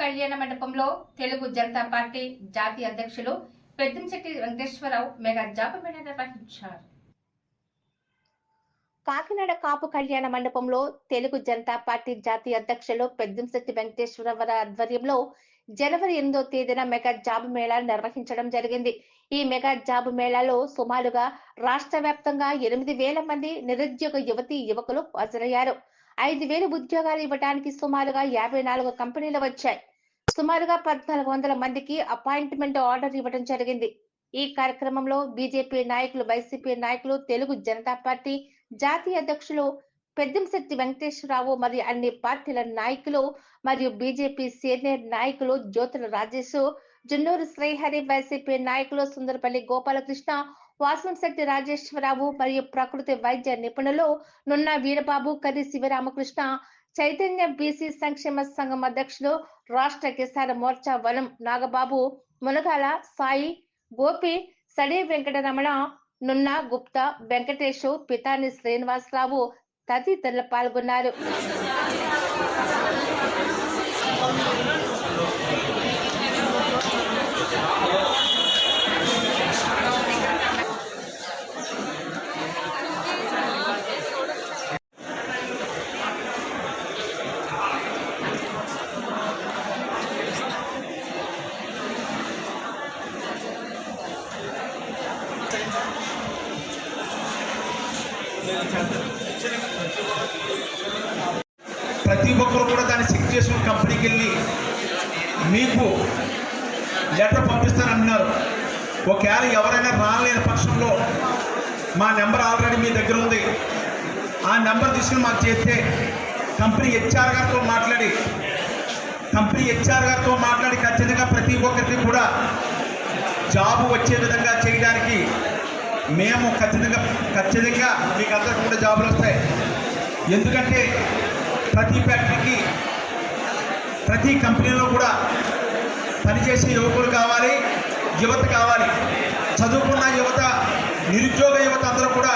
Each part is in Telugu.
కళ్యాణ మండపంలో తెలుగు జనతా పార్టీ జాతీయ అధ్యక్షులు పెద్దంశెట్టి వెంకటేశ్వరరావు మెగా జాపమేళ నిర్వహించారు. కాకినాడ కాపు కళ్యాణ మండపంలో తెలుగు జనతా పార్టీ జాతీయ అధ్యక్షులు పెద్దంశెట్టి వెంకటేశ్వరరావు ఆధ్వర్యంలో జనవరి ఎనిమిదో తేదీన మెగా జాబ్ మేళా నిర్వహించడం జరిగింది. ఈ మెగా జాబ్ మేళాలో సుమారుగా రాష్ట్ర వ్యాప్తంగా ఎనిమిది వేల మంది నిరుద్యోగ యువతి యువకులు హాజరయ్యారు. ఐదు వేలు ఉద్యోగాలు ఇవ్వడానికి సుమారుగా యాభై నాలుగు కంపెనీలు వచ్చాయి. సుమారుగా పద్నాలుగు వందల మందికి అపాయింట్మెంట్ ఆర్డర్ ఇవ్వడం జరిగింది. ఈ కార్యక్రమంలో బీజేపీ నాయకులు వైసీపీ నాయకులు తెలుగు జనతా పార్టీ జాతీయ అధ్యక్షులు పెద్దంశెట్టి వెంకటేశ్వరరావు మరియు అన్ని పార్టీల నాయకులు మరియు బీజేపీ సీనియర్ నాయకులు జ్యోతుల రాజేష్ జున్నూరు శ్రీహరి వైసీపీ నాయకులు సుందరపల్లి గోపాలకృష్ణ వాసంశెట్టి రాజేశ్వరరావు మరియు ప్రకృతి వైద్య నిపుణులు నున్న వీరబాబు కరి శివరామకృష్ణ చైతన్య బీసీ సంక్షేమ సంఘం అధ్యక్షులు రాష్ట్ర కిసాన్ మోర్చా వనం నాగబాబు మునగాల సాయి గోపి సడి వెంకటరమణ నున్న గుప్తా వెంకటేష్ పితాని శ్రీనివాసరావు తదితరులు పాల్గొన్నారు. ప్రతి ఒక్కరు కూడా దాన్ని చెక్ చేసుకుని కంపెనీకి వెళ్ళి మీకు లెటర్ పంపిస్తానన్నారు. ఒకవేళ ఎవరైనా రాలేని పక్షంలో మా నెంబర్ ఆల్రెడీ మీ దగ్గర ఉంది. ఆ నెంబర్ తీసుకుని మాకు చేస్తే కంపెనీ హెచ్ఆర్ గారితో మాట్లాడి కంపెనీ హెచ్ఆర్ గారితో మాట్లాడి ఖచ్చితంగా ప్రతి ఒక్కరికి కూడా జాబ్ వచ్చే విధంగా చేయడానికి మేము ఖచ్చితంగా ఖచ్చితంగా మీకు అందరికీ కూడా జాబులు వస్తాయి. ఎందుకంటే ప్రతి ఫ్యాక్టరీకి ప్రతి కంపెనీలో కూడా పనిచేసే యువకులు కావాలి యువత కావాలి. చదువుకున్న యువత నిరుద్యోగ యువత అందరూ కూడా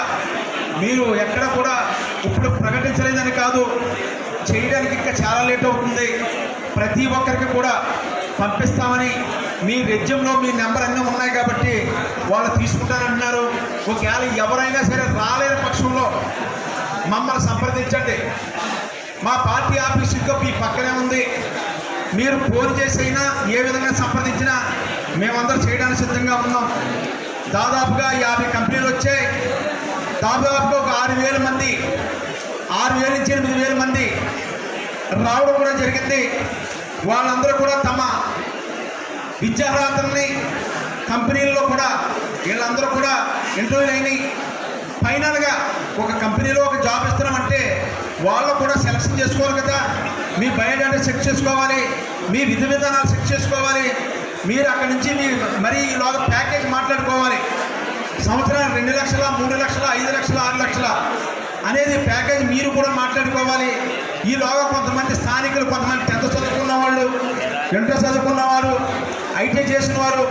మీరు ఎక్కడ కూడా ఇప్పుడు ప్రకటించలేదని కాదు చేయడానికి ఇంకా చాలా లేట్ అవుతుంది. ప్రతి ఒక్కరికి కూడా పంపిస్తామని మీ రెజ్యంలో మీ నెంబర్ అన్నీ ఉన్నాయి కాబట్టి వాళ్ళు తీసుకుంటారంటున్నారు. ఒకవేళ ఎవరైనా సరే రాలేని పక్షంలో మమ్మల్ని సంప్రదించండి. మా పార్టీ ఆఫీస్ ఇంకా మీ పక్కనే ఉంది. మీరు ఫోన్ చేసైనా ఏ విధంగా సంప్రదించినా మేమందరం చేయడానికి సిద్ధంగా ఉన్నాం. దాదాపుగా యాభై కంపెనీలు వచ్చాయి. దాదాపుగా ఒక ఆరు వేల మంది ఆరు వేల నుంచి ఎనిమిది వేల మంది రావడం కూడా జరిగింది. వాళ్ళందరూ కూడా తమ విద్యార్హతల్ని కంపెనీల్లో కూడా వీళ్ళందరూ కూడా ఇంటర్వ్యూలు అయినాయి. ఫైనల్గా ఒక కంపెనీలో ఒక జాబ్ ఇస్తున్నామంటే వాళ్ళు కూడా సెలక్షన్ చేసుకోవాలి కదా. మీ బయోడేటా చెక్ చేసుకోవాలి. మీ విధి విధానాలు చెక్ చేసుకోవాలి. మీరు అక్కడి నుంచి మీ మరి ఈలోగా ప్యాకేజ్ మాట్లాడుకోవాలి. సంవత్సరానికి రెండు లక్షల మూడు లక్షల ఐదు లక్షల ఆరు లక్షల అనేది ప్యాకేజ్ మీరు కూడా మాట్లాడుకోవాలి. ఈలోగా కొంతమంది స్థానికులు కొంతమంది టెన్త్ చదువుకున్న వాళ్ళు ఇంటర్ చదువుకున్న వారు ఐటీ చేసిన వారు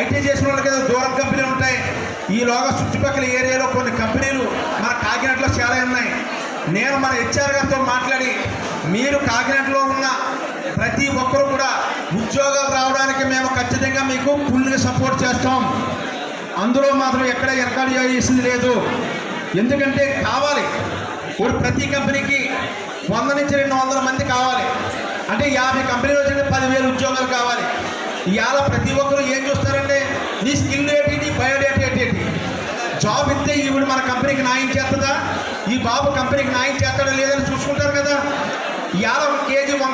ఐటీ చేసిన వాళ్ళకి ఏదో దూరం కంపెనీలు ఉంటాయి. ఈలోగా చుట్టుపక్కల ఏరియాలో కొన్ని కంపెనీలు మన కాకినాడలో చాలా ఉన్నాయి. నేను మన హెచ్ఆర్ గారితో మాట్లాడి మీరు కాకినాడలో ఉన్న ప్రతి ఒక్కరు కూడా ఉద్యోగాలు రావడానికి మేము ఖచ్చితంగా మీకు ఫుల్గా సపోర్ట్ చేస్తాం. అందులో మాత్రం ఎక్కడ ఎరకాడు చేసింది లేదు. ఎందుకంటే కావాలి. ఇప్పుడు ప్రతి కంపెనీకి వంద నుంచి రెండు వందల మంది కావాలి. అంటే యాభై కంపెనీలు వచ్చింటే పదివేలు ఉద్యోగాలు కావాలి. ఇవాళ ప్రతి ఒక్కరు ఏం చూస్తారంటే నీ స్కిల్ ఏంటి నీ బయోడేటా ఏంటి? జాబ్ ఇస్తే ఈవిడ మన కంపెనీకి న్యాయం చేస్తుందా? ఈ బాబు కంపెనీకి న్యాయం చేస్తాడా లేదని చూసుకుంటారు కదా. ఇవాళ కేజీ వంకాయ